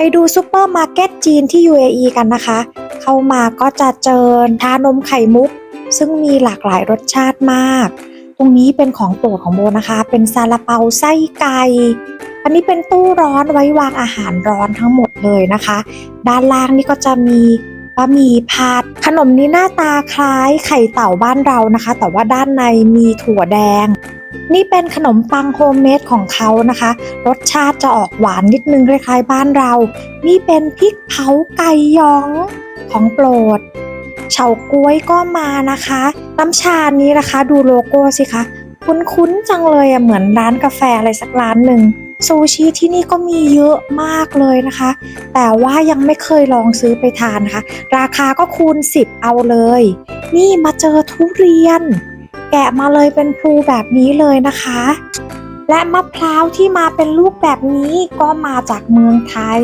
ไปดูซูเปอร์มาร์เก็ตจีนที่ UAE กันนะคะ เข้ามาก็จะเจอชานมไข่มุก ซึ่งมีหลากหลายรสชาติมาก ตรงนี้เป็นของโปรดของโบนะคะ เป็นซาลาเปาไส้ไก่อันนี้เป็นตู้ร้อนไว้วางอาหารร้อนทั้งหมดเลยนะคะ ด้านล่างนี่ก็จะมีบะหมี่ผัดขนมนี้หน้าตาคล้ายไข่เต่าบ้านเรานะคะ แต่ว่าด้านในมีถั่วแดง นี่เป็นขนมปังโฮมเมดของเขานะคะ รสชาติจะออกหวานนิดนึงคล้ายๆบ้านเรา นี่เป็นพริกเผาไก่ยองของโปรด เฉาก๊วยก็มานะคะ น้ำชานี้นะคะ ดูโลโก้สิคะ คุ้นๆจังเลยอะเหมือนร้านกาแฟอะไรสักร้านหนึ่งซูชิที่นี่ก็มีเยอะมากเลยนะคะ แต่ว่ายังไม่เคยลองซื้อไปทานนะคะ ราคาก็คูณ 10 เอาเลย นี่มาเจอทุเรียน แกะมาเลยเป็นพลูแบบนี้เลยนะคะ และมะพร้าวที่มาเป็นลูกแบบนี้ก็มาจากเมืองไทย